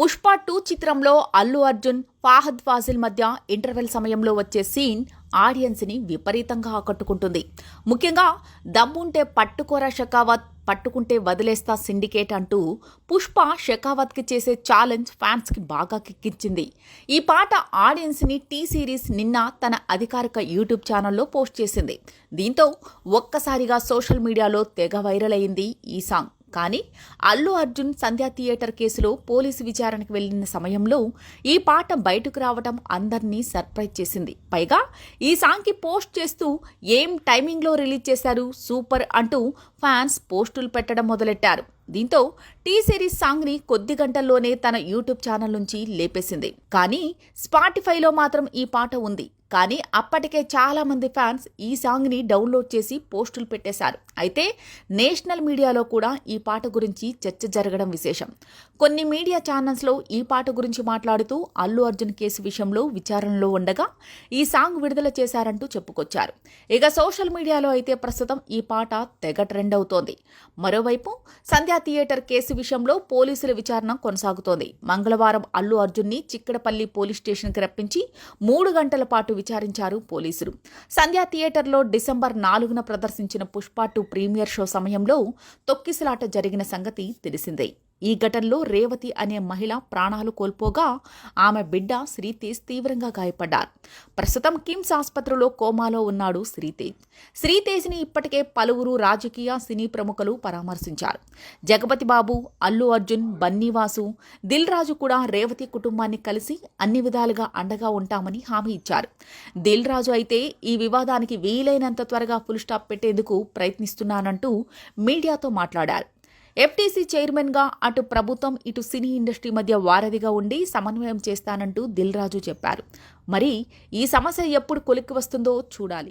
Pushpa two చిత్రంలో అల్లు అర్జున్ ఫాహద్ ఫాజిల్ మధ్య interval సమయంలో వచ్చే సీన్ ఆడియన్స్ని విపరీతంగా ఆకట్టుకుంటుంది. ముఖ్యంగా దమ్ముంటే పట్టుకోరా షకావత్ పట్టుకుంటే వదిలేస్తా సిండికేట్ అంటూ పుష్ప షెకావత్కి చేసే ఛాలెంజ్ ఫ్యాన్స్కి బాగా కిక్కించింది. ఈ పాట ఆడియన్స్ని టీ సిరీస్ నిన్న తన అధికారిక యూట్యూబ్ ఛానల్లో పోస్ట్ చేసింది. దీంతో ఒక్కసారిగా సోషల్ మీడియాలో తెగ వైరల్ అయింది ఈ సాంగ్. కానీ అల్లు అర్జున్ సంధ్యా థియేటర్ కేసులో పోలీసు విచారణకు వెళ్ళిన సమయంలో ఈ పాట బయటకు రావటం అందరినీ సర్ప్రైజ్ చేసింది. పైగా ఈ సాంగ్కి పోస్ట్ చేస్తూ ఏం టైమింగ్లో రిలీజ్ చేశారు సూపర్ అంటూ ఫ్యాన్స్ పోస్టులు పెట్టడం మొదలెట్టారు. దీంతో టీ సిరీస్ సాంగ్ని కొద్ది గంటల్లోనే తన యూట్యూబ్ ఛానల్ నుంచి లేపేసింది. కానీ స్పాటిఫైలో మాత్రం ఈ పాట ఉంది. కానీ అప్పటికే చాలామంది ఫ్యాన్స్ ఈ సాంగ్ని డౌన్లోడ్ చేసి పోస్టులు పెట్టేశారు. అయితే నేషనల్ మీడియాలో కూడా ఈ పాట గురించి చర్చ జరగడం విశేషం. కొన్ని మీడియా ఛానల్స్లో ఈ పాట గురించి మాట్లాడుతూ అల్లు అర్జున్ కేసు విషయంలో విచారణలో ఉండగా ఈ సాంగ్ విడుదల చేశారంటూ చెప్పుకొచ్చారు. ఇక సోషల్ మీడియాలో అయితే ప్రస్తుతం ఈ పాట తెగ ట్రెండ్ అవుతోంది. మరోవైపు సంధ్యా థియేటర్ కేసు విషయంలో పోలీసుల విచారణ కొనసాగుతోంది. మంగళవారం అల్లు అర్జున్ని చిక్కడపల్లి పోలీస్ స్టేషన్కి రప్పించి మూడు గంటల పాటు విచారించారు పోలీసులు. సంధ్యా థియేటర్లో డిసెంబర్ నాలుగున ప్రదర్శించిన పుష్ప టూ ప్రీమియర్ షో సమయంలో తొక్కిసలాట జరిగిన సంగతి తెలిసిందే. ఈ ఘటనలో రేవతి అనే మహిళ ప్రాణాలు కోల్పోగా ఆమె బిడ్డ శ్రీతేజ్ తీవ్రంగా గాయపడ్డారు. ప్రస్తుతం కిమ్స్ ఆసుపత్రిలో కోమాలో ఉన్నాడు శ్రీతేజ్. శ్రీతేజ్ని ఇప్పటికే పలువురు రాజకీయ సినీ ప్రముఖులు పరామర్శించారు. జగపతి బాబు అల్లు అర్జున్ బన్నీవాసు దిల్ రాజు కూడా రేవతి కుటుంబాన్ని కలిసి అన్ని విధాలుగా అండగా ఉంటామని హామీ ఇచ్చారు. దిల్ రాజు అయితే ఈ వివాదానికి వీలైనంత త్వరగా ఫుల్ స్టాప్ పెట్టేందుకు ప్రయత్నిస్తున్నానంటూ మీడియాతో మాట్లాడారు. ఎఫ్టీసీ చైర్మన్గా అటు ప్రభుత్వం ఇటు సినీ ఇండస్ట్రీ మధ్య వారధిగా ఉండి సమన్వయం చేస్తానంటూ దిల్ రాజు చెప్పారు. మరి ఈ సమస్య ఎప్పుడు కొలిక్కి వస్తుందో చూడాలి.